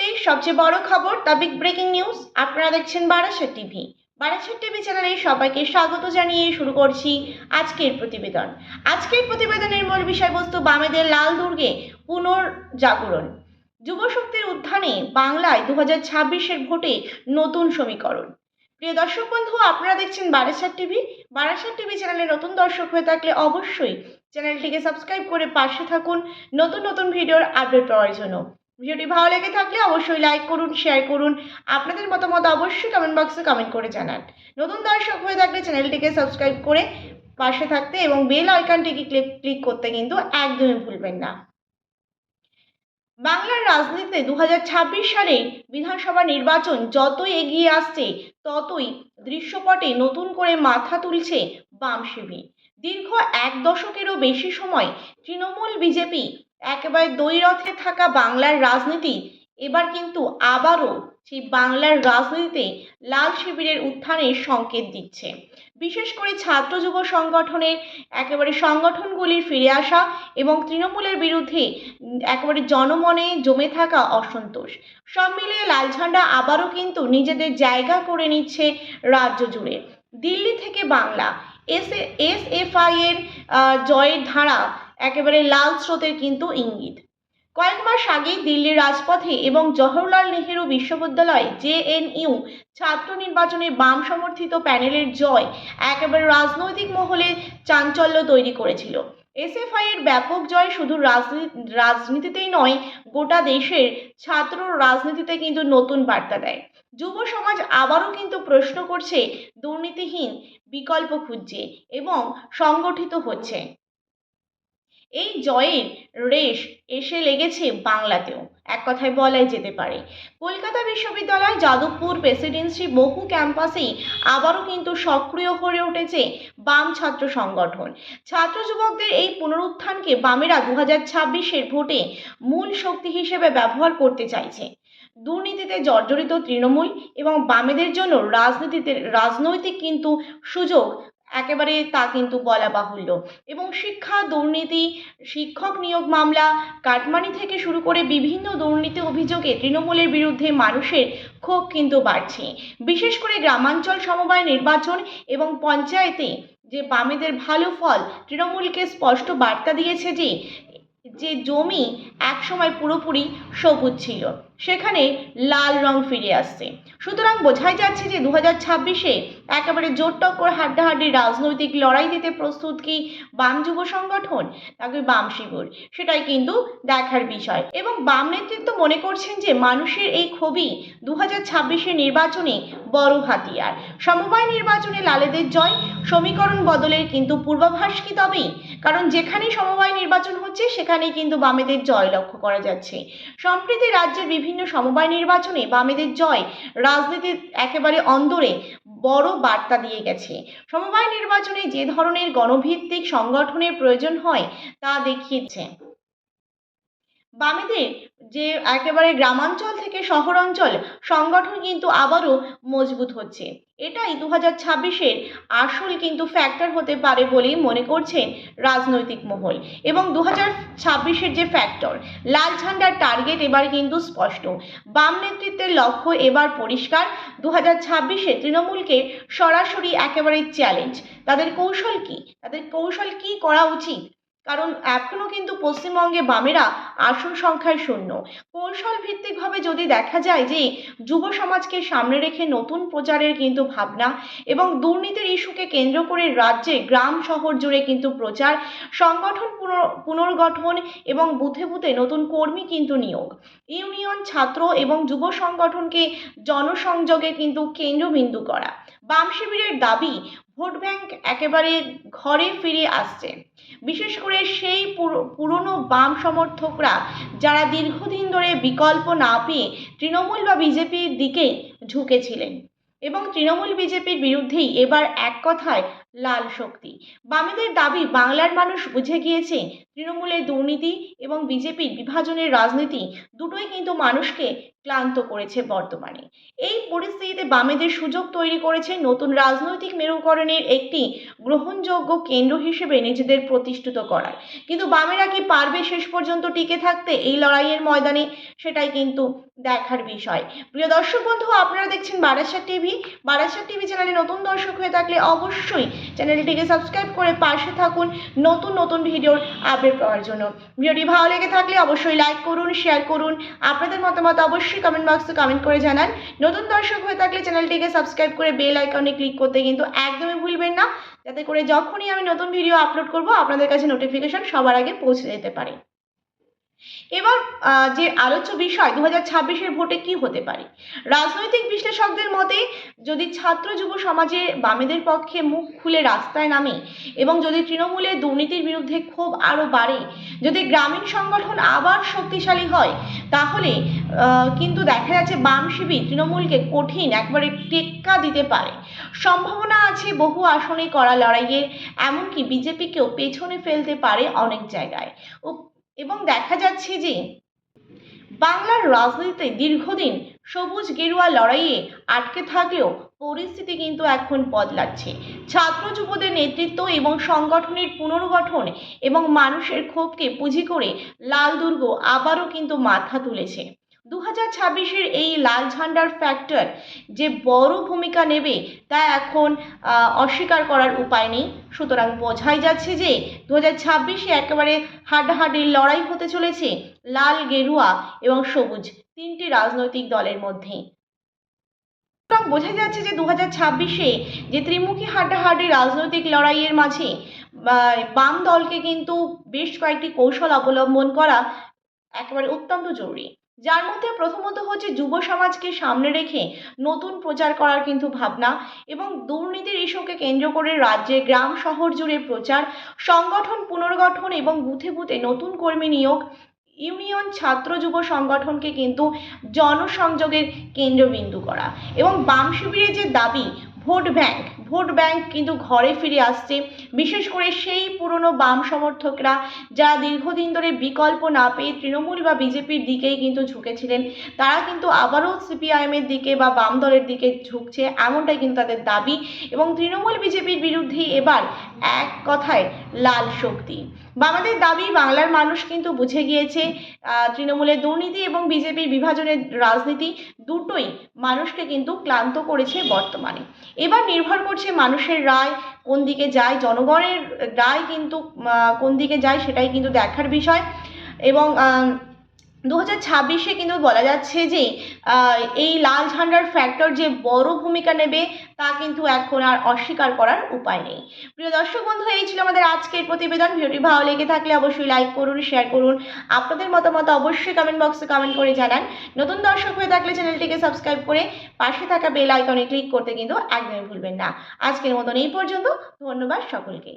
মুহূর্তেই সবচেয়ে বড় খবর দ্য বিগ ব্রেকিং নিউজ। আপনারা দেখছেন বারাসাত টিভি। বারাসাত টিভি চ্যানেলে সবাইকে স্বাগত জানিয়ে শুরু করছি আজকের প্রতিবেদন। আজকের প্রতিবেদনের মূল বিষয়বস্তু বামেদের লাল দুর্গে পুনর্জাগরণ। যুবশক্তির উত্থানে বাংলায় দু হাজার ছাব্বিশের ভোটে নতুন সমীকরণ। প্রিয় দর্শক বন্ধু, আপনারা দেখছেন বারাসাত টিভি। বারাসাত টিভি চ্যানেলে নতুন দর্শক হয়ে থাকলে অবশ্যই চ্যানেলটিকে সাবস্ক্রাইব করে পাশে থাকুন। নতুন নতুন ভিডিওর আপডেট পাওয়ার জন্য। ভিডিওটি ভালো লেগে থাকলে অবশ্যই লাইক করুন শেয়ার করুন। আপনাদের মতামত অবশ্যই কমেন্ট বক্সে কমেন্ট করে জানান। নতুন দর্শক হয়ে থাকলে চ্যানেলটিকে সাবস্ক্রাইব করে পাশে থাকতে এবং বেল আইকনটিকে ক্লিক ক্লিক করতে কিন্তু একদমই ভুলবেন না। বাংলার রাজনীতিতে দু সালে বিধানসভা নির্বাচন যতই এগিয়ে আসছে, ততই দৃশ্যপটে নতুন করে মাথা তুলছে বাম শিবির। দীর্ঘ এক দশকেরও বেশি সময় তৃণমূল বিজেপি একেবারে দ্বৈরথে থাকা বাংলার রাজনীতি, এবার কিন্তু আবারও সেই বাংলার রাজনীতিতে লাল শিবিরের উত্থানের সংকেত দিচ্ছে। বিশেষ করে ছাত্র যুব সংগঠনের একেবারে সংগঠনগুলির ফিরে আসা এবং তৃণমূলের বিরুদ্ধে একেবারে জনমনে জমে থাকা অসন্তোষ। সব মিলিয়ে লাল ঝান্ডা আবারও কিন্তু নিজেদের জায়গা করে নিচ্ছে রাজ্য জুড়ে। দিল্লি থেকে Bangla, S S F I এর জয়ের ধারা একেবারে লাল স্রোতের কিন্তু ইঙ্গিত। কয়েক মাস আগেই দিল্লির রাজপথে এবং জওহরলাল নেহেরু বিশ্ববিদ্যালয়ে জেএনইউ ছাত্র নির্বাচনে বাম সমর্থিত প্যানেলের জয় একেবারে রাজনৈতিক মহলে চাঞ্চল্য তৈরি করেছিল। এসএফআই এর ব্যাপক জয় শুধু রাজনীতিতেই নয়, গোটা দেশের ছাত্র রাজনীতিতে কিন্তু নতুন বার্তা দেয়। যুব সমাজ আবারও কিন্তু প্রশ্ন করছে, দুর্নীতিহীন বিকল্প খুঁজছে এবং সংগঠিত হচ্ছে। এই জয়ের রেশ এসে লেগেছে বাংলাতেও। এক কথায় বলাই যেতে পারে। কলকাতা বিশ্ববিদ্যালয় যাদবপুর প্রেসিডেন্সি বহু ক্যাম্পাসেই আবারও কিন্তু সক্রিয় হয়ে উঠেছে বাম ছাত্র সংগঠন। ছাত্র যুবকদের এই পুনরুত্থানকে বামেরা দু হাজার ছাব্বিশের ভোটে মূল শক্তি হিসেবে ব্যবহার করতে চাইছে। দুর্নীতিতে জর্জরিত তৃণমূল এবং বামেদের জন্য রাজনীতিতে রাজনৈতিক কিন্তু সুযোগ একেবারে তা কিন্তু বলা বাহুল্য। এবং শিক্ষা, দুর্নীতি, শিক্ষক নিয়োগ মামলা, কাটমানি থেকে শুরু করে বিভিন্ন দুর্নীতি অভিযোগে তৃণমূলের বিরুদ্ধে মানুষের ক্ষোভ কিন্তু বাড়ছে। বিশেষ করে গ্রামাঞ্চল সমবায় নির্বাচন এবং পঞ্চায়েতে যে বামেদের ভালো ফল, তৃণমূলকে স্পষ্ট বার্তা দিয়েছে যে যে জমি একসময় পুরোপুরি সবুজ ছিল। সেখানে লাল রং ফিরে আসছে। সুতরাং বোঝাই যাচ্ছে যে দু হাজার ছাব্বিশে একেবারে জোর টক্কর হাড্ডাহাড্ডি রাজনৈতিক লড়াই দিতে প্রস্তুত কি বাম যুব সংগঠন নাকি বাম শিবির? সেটাই কিন্তু দেখার বিষয়। এবং বাম নেতৃত্ব মনে করছেন যে মানুষের এই ক্ষোভই দু হাজার ছাব্বিশের নির্বাচনে বড় হাতিয়ার। সমবায় নির্বাচনে লালেদের জয় সমীকরণ বদলের কিন্তু পূর্বাভাস কি তবেই? কারণ যেখানেই সমবায় নির্বাচন হচ্ছে, সেখানেই কিন্তু বামেদের জয় লক্ষ্য করা যাচ্ছে। সম্প্রতি রাজ্যের বিভিন্ন সমবায় নির্বাচনে বামেদের জয় রাজনীতির একেবারে অন্দরে বড় বার্তা দিয়ে গেছে। সমবায় নির্বাচনে যে ধরনের গণভিত্তিক সংগঠনের প্রয়োজন হয় তা দেখিয়েছে। বামেদের যে একেবারে গ্রামাঞ্চল থেকে শহরাঞ্চল সংগঠন কিন্তু আবারও মজবুত হচ্ছে। এটাই দু হাজার ছাব্বিশের আসল কিন্তু ফ্যাক্টর হতে পারে বলেই মনে করছেন রাজনৈতিক মহল। এবং দু হাজার ছাব্বিশের যে ফ্যাক্টর লাল ঝান্ডার টার্গেট এবার কিন্তু স্পষ্ট। বাম নেতৃত্বের লক্ষ্য এবার পরিষ্কার। দু হাজার ছাব্বিশে তৃণমূলকে সরাসরি একেবারে চ্যালেঞ্জ তাদের কৌশল কি? তাদের কৌশল কি করা উচিত? কারণ এখনও কিন্তু পশ্চিমবঙ্গে বামেরা আসন সংখ্যায় শূন্য। কৌশল ভিত্তিকভাবে যদি দেখা যায় যে যুব সমাজকে সামনে রেখে নতুন প্রচারের কিন্তু ভাবনা এবং দুর্নীতির ইস্যুকে কেন্দ্র করে রাজ্যে, গ্রাম শহর জুড়ে কিন্তু প্রচার, সংগঠন পুনর- পুনর্গঠন এবং বুথে বুথে নতুন কর্মী কিন্তু নিয়োগ। ইউনিয়ন ছাত্র এবং যুব সংগঠনকে জনসংযোগে কিন্তু কেন্দ্রবিন্দু করা। বাম শিবিরের দাবি ভোট ব্যাংক একেবারে ঘরে ফিরে আসছে। বিশেষ করে সেই পুরো- পুরনো বাম সমর্থকরা যারা দীর্ঘদিন ধরে বিকল্প না পেয়ে তৃণমূল বা বিজেপির দিকেই ঝুঁকেছিলেন। এবং তৃণমূল, বিজেপির বিরুদ্ধেই এবার এক কথায় লাল শক্তি। বামেদের দাবি, বাংলার মানুষ বুঝে গিয়েছে তৃণমূলের দুর্নীতি এবং বিজেপির বিভাজনের রাজনীতি দুটোই কিন্তু মানুষকে ক্লান্ত করেছে বর্তমানে। এই পরিস্থিতিতে বামেদের সুযোগ তৈরি করেছে নতুন রাজনৈতিক মেরুকরণের একটি গ্রহণযোগ্য কেন্দ্র হিসেবে নিজেদের প্রতিষ্ঠিত করার। কিন্তু বামেরা কি পারবে শেষ পর্যন্ত টিকে থাকতে এই লড়াইয়ের ময়দানে? সেটাই কিন্তু দেখার বিষয়। প্রিয় দর্শক বন্ধু, আপনারা দেখছেন বারাসাত টিভি। বারাসাত টিভি চ্যানেলে নতুন দর্শক হয়ে থাকলে অবশ্যই চ্যানেলটিকে সাবস্ক্রাইব করে পাশে থাকুন নতুন নতুন ভিডিওর আপডেট পাওয়ার জন্য। ভিডিওটি ভালো লেগে থাকলে অবশ্যই লাইক করুন, শেয়ার করুন, আপনাদের মতামত অবশ্যই কমেন্ট বক্সে কমেন্ট করে জানান। নতুন দর্শক হয়ে থাকলে চ্যানেলটিকে সাবস্ক্রাইব করে বেল আইকনে ক্লিক করতে কিন্তু একদমই ভুলবেন না। যাতে করে যখনই আমি নতুন ভিডিও আপলোড করব, আপনাদের কাছে নোটিফিকেশন সবার আগে পৌঁছে যেতে পারে। এবার যে আলোচ্য বিষয় দু হাজার ছাব্বিশের ভোটে কি হতে পারে? রাজনৈতিক বিশ্লেষকদের মতে, যদি ছাত্র যুব সমাজে বামেদের পক্ষে মুখ খুলে রাস্তায় নামে এবং যদি তৃণমূলের দুর্নীতির বিরুদ্ধে ক্ষোভ আরও বাড়ে, যদি গ্রামীণ সংগঠন আবার শক্তিশালী হয়, তাহলে কিন্তু দেখা যাচ্ছে বাম শিবির তৃণমূলকে কঠিন একবারে টেক্কা দিতে পারে। সম্ভাবনা আছে বহু আসনে করা লড়াইয়ের এমনকি বিজেপিকেও পেছনে ফেলতে পারে অনেক জায়গায়। এবং দেখা যাচ্ছে যে বাংলার রাজনীতিতে দীর্ঘদিন সবুজ গেরুয়া লড়াইয়ে আটকে থাকলেও পরিস্থিতি কিন্তু এখন বদলাচ্ছে। ছাত্র যুবদের নেতৃত্ব এবং সংগঠনের পুনর্গঠন এবং মানুষের ক্ষোভকে পুঁজি করে লাল দুর্গ আবারও কিন্তু মাথা তুলেছে। দু হাজার ছাব্বিশের এই লাল ঝান্ডার ফ্যাক্টর যে বড় ভূমিকা নেবে তা এখন অস্বীকার করার উপায় নেই। সুতরাং বোঝাই যাচ্ছে যে দু হাজার ছাব্বিশে একেবারে হাড্ডাহাড্ডির লড়াই হতে চলেছে লাল, গেরুয়া এবং সবুজ তিনটি রাজনৈতিক দলের মধ্যে। সুতরাং বোঝা যাচ্ছে যে দু হাজার ছাব্বিশে যে ত্রিমুখী হাড্ডাহাড্ডি রাজনৈতিক লড়াইয়ের মাঝে বাম দলকে কিন্তু বেশ কয়েকটি কৌশল অবলম্বন করা একেবারে অত্যন্ত জরুরি। যার মধ্যে প্রথমত হচ্ছে যুব সমাজকে সামনে রেখে নতুন প্রচার করার কিন্তু ভাবনা এবং দুর্নীতির ইস্যুকে কেন্দ্র করে রাজ্যে, গ্রাম, শহর জুড়ে প্রচার, সংগঠন পুনর্গঠন এবং বুথে বুথে নতুন কর্মী নিয়োগ, ইউনিয়ন ছাত্র যুব সংগঠনকে কিন্তু জনসংযোগের কেন্দ্রবিন্দু করা এবং বাম শিবিরের যে দাবি, ভোট ব্যাংক ভোট ব্যাংক কিন্তু ঘরে ফিরে আসছে। বিশেষ করে সেই পুরনো বাম সমর্থকরা যারা দীর্ঘদিন ধরে বিকল্প না পেয়ে তৃণমূল বা বিজেপির দিকেই কিন্তু ঝুঁকেছিলেন, তারা কিন্তু আবারও সিপিআইএমের দিকে বা বাম দলের দিকে ঝুঁকছে এমনটাই কিন্তু তাদের দাবি এবং তৃণমূল বিজেপির বিরুদ্ধে এবার এক কথায় লাল শক্তি। বাবাদের দাবি, বাংলার মানুষ কিন্তু বুঝে গিয়েছে তৃণমূলের দুর্নীতি এবং বিজেপির বিভাজনের রাজনীতি দুটোই মানুষকে কিন্তু ক্লান্ত করেছে বর্তমানে। এবার নির্ভর করছে মানুষের রায়, কোন দিকে যায় জনগণের রায় কিন্তু কোন দিকে যায় সেটাই কিন্তু দেখার বিষয়। এবং দু হাজার ছাব্বিশে কিন্তু বলা যাচ্ছে যে এই লাল ঝান্ডার ফ্যাক্টর যে বড় ভূমিকা নেবে, তা কিন্তু এখন আর অস্বীকার করার উপায় নেই। প্রিয় দর্শক বন্ধু, এই ছিল আমাদের আজকের প্রতিবেদন। ভিডিওটি ভালো লেগে থাকলে অবশ্যই লাইক করুন শেয়ার করুন। আপনাদের মতামত অবশ্যই কমেন্ট বক্সে কমেন্ট করে জানান। নতুন দর্শক হয়ে থাকলে চ্যানেলটিকে সাবস্ক্রাইব করে পাশে থাকা বেল আইকনে ক্লিক করতে কিন্তু একদমই ভুলবেন না। আজকের মতন এই পর্যন্ত, ধন্যবাদ সকলকে।